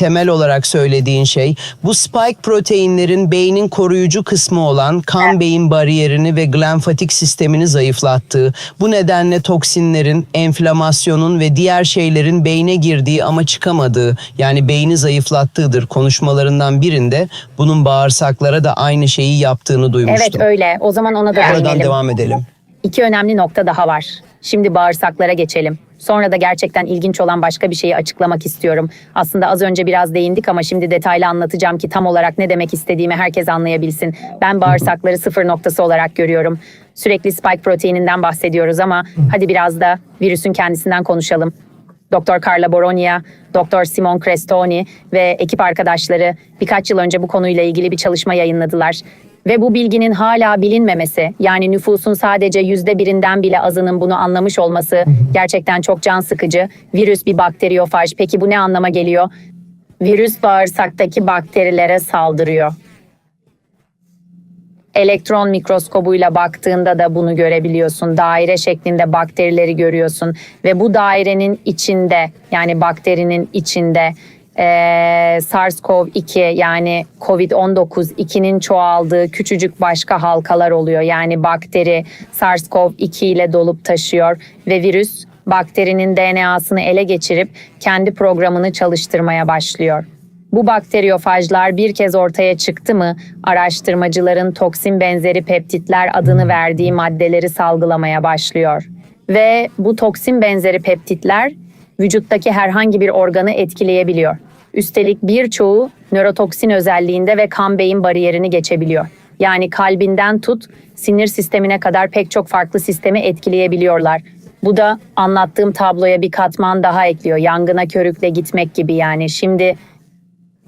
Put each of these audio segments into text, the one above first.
temel olarak söylediğin şey bu spike proteinlerin beynin koruyucu kısmı olan kan beyin bariyerini ve glenfatik sistemini zayıflattığı, bu nedenle toksinlerin, enflamasyonun ve diğer şeylerin beyne girdiği ama çıkamadığı yani beyni zayıflattığıdır konuşmalarından birinde bunun bağırsaklara da aynı şeyi yaptığını duymuştum. Evet öyle. O zaman ona da Oradan değinelim. devam edelim. İki önemli nokta daha var. Şimdi bağırsaklara geçelim. Sonra da gerçekten ilginç olan başka bir şeyi açıklamak istiyorum. Aslında az önce biraz değindik ama şimdi detaylı anlatacağım ki tam olarak ne demek istediğimi herkes anlayabilsin. Ben bağırsakları sıfır noktası olarak görüyorum. Sürekli spike proteininden bahsediyoruz ama hadi biraz da virüsün kendisinden konuşalım. Dr. Carla Boronia, Dr. Simon Crestoni ve ekip arkadaşları birkaç yıl önce bu konuyla ilgili bir çalışma yayınladılar. Ve bu bilginin hala bilinmemesi, yani nüfusun sadece yüzde birinden bile azının bunu anlamış olması gerçekten çok can sıkıcı. Virüs bir bakteriyofaj. Peki bu ne anlama geliyor? Virüs bağırsaktaki bakterilere saldırıyor. Elektron mikroskobuyla baktığında da bunu görebiliyorsun. Daire şeklinde bakterileri görüyorsun ve bu dairenin içinde yani bakterinin içinde eee, SARS-CoV-2 yani COVID-19 2'nin çoğaldığı küçücük başka halkalar oluyor. Yani bakteri SARS-CoV-2 ile dolup taşıyor ve virüs bakterinin DNA'sını ele geçirip kendi programını çalıştırmaya başlıyor. Bu bakteriyofajlar bir kez ortaya çıktı mı, araştırmacıların toksin benzeri peptitler adını verdiği maddeleri salgılamaya başlıyor. Ve bu toksin benzeri peptitler vücuttaki herhangi bir organı etkileyebiliyor. Üstelik birçoğu nörotoksin özelliğinde ve kan beyin bariyerini geçebiliyor. Yani kalbinden tut, sinir sistemine kadar pek çok farklı sistemi etkileyebiliyorlar. Bu da anlattığım tabloya bir katman daha ekliyor. Yangına körükle gitmek gibi yani. Şimdi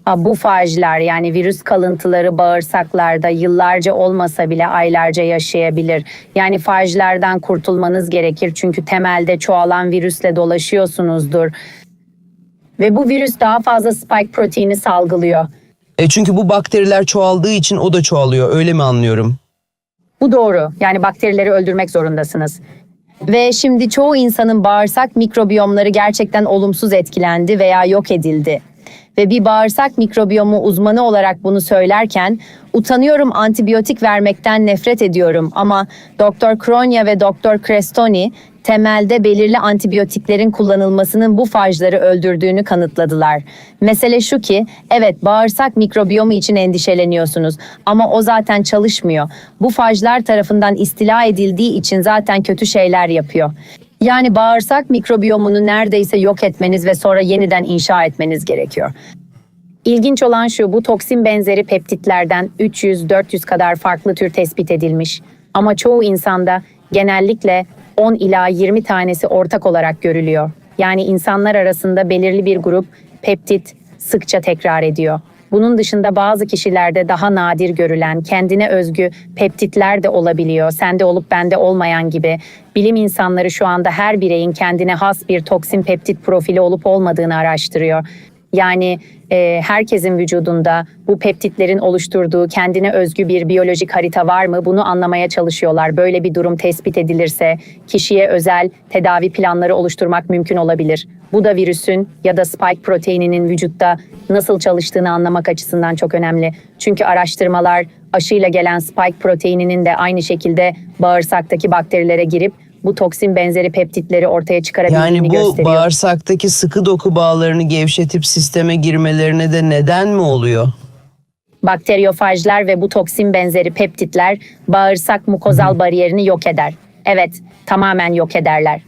Bu fajlar yani virüs kalıntıları bağırsaklarda yıllarca olmasa bile aylarca yaşayabilir. Yani fajlardan kurtulmanız gerekir çünkü temelde çoğalan virüsle dolaşıyorsunuzdur. Ve bu virüs daha fazla spike proteini salgılıyor. E çünkü bu bakteriler çoğaldığı için o da çoğalıyor öyle mi anlıyorum? Bu doğru. Yani bakterileri öldürmek zorundasınız. Ve şimdi çoğu insanın bağırsak mikrobiyomları gerçekten olumsuz etkilendi veya yok edildi. Ve bir bağırsak mikrobiyomu uzmanı olarak bunu söylerken utanıyorum antibiyotik vermekten nefret ediyorum ama Dr. Kronya ve Dr. Crestoni temelde belirli antibiyotiklerin kullanılmasının bu fajları öldürdüğünü kanıtladılar. Mesele şu ki, evet bağırsak mikrobiyomu için endişeleniyorsunuz ama o zaten çalışmıyor. Bu fajlar tarafından istila edildiği için zaten kötü şeyler yapıyor. Yani bağırsak mikrobiyomunu neredeyse yok etmeniz ve sonra yeniden inşa etmeniz gerekiyor. İlginç olan şu, bu toksin benzeri peptitlerden 300-400 kadar farklı tür tespit edilmiş. Ama çoğu insanda genellikle 10 ila 20 tanesi ortak olarak görülüyor. Yani insanlar arasında belirli bir grup peptit sıkça tekrar ediyor. Bunun dışında bazı kişilerde daha nadir görülen, kendine özgü peptitler de olabiliyor. Sende olup bende olmayan gibi. Bilim insanları şu anda her bireyin kendine has bir toksin peptit profili olup olmadığını araştırıyor. Yani e, herkesin vücudunda bu peptitlerin oluşturduğu kendine özgü bir biyolojik harita var mı? Bunu anlamaya çalışıyorlar. Böyle bir durum tespit edilirse kişiye özel tedavi planları oluşturmak mümkün olabilir. Bu da virüsün ya da spike proteininin vücutta nasıl çalıştığını anlamak açısından çok önemli. Çünkü araştırmalar aşıyla gelen spike proteininin de aynı şekilde bağırsaktaki bakterilere girip bu toksin benzeri peptitleri ortaya çıkarabildiğini Yani bu gösteriyor. bağırsaktaki sıkı doku bağlarını gevşetip sisteme girmelerine de neden mi oluyor? Bakteriyofajlar ve bu toksin benzeri peptitler bağırsak mukozal bariyerini yok eder. Evet, tamamen yok ederler.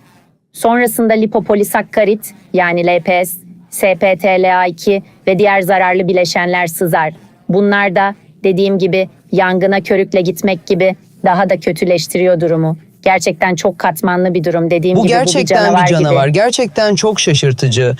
Sonrasında lipopolisakkarit yani LPS, SPTLA2 ve diğer zararlı bileşenler sızar. Bunlar da dediğim gibi yangına körükle gitmek gibi daha da kötüleştiriyor durumu. Gerçekten çok katmanlı bir durum dediğim Bu gibi bu bir canavar, bir canavar. gibi. Gerçekten çok şaşırtıcı.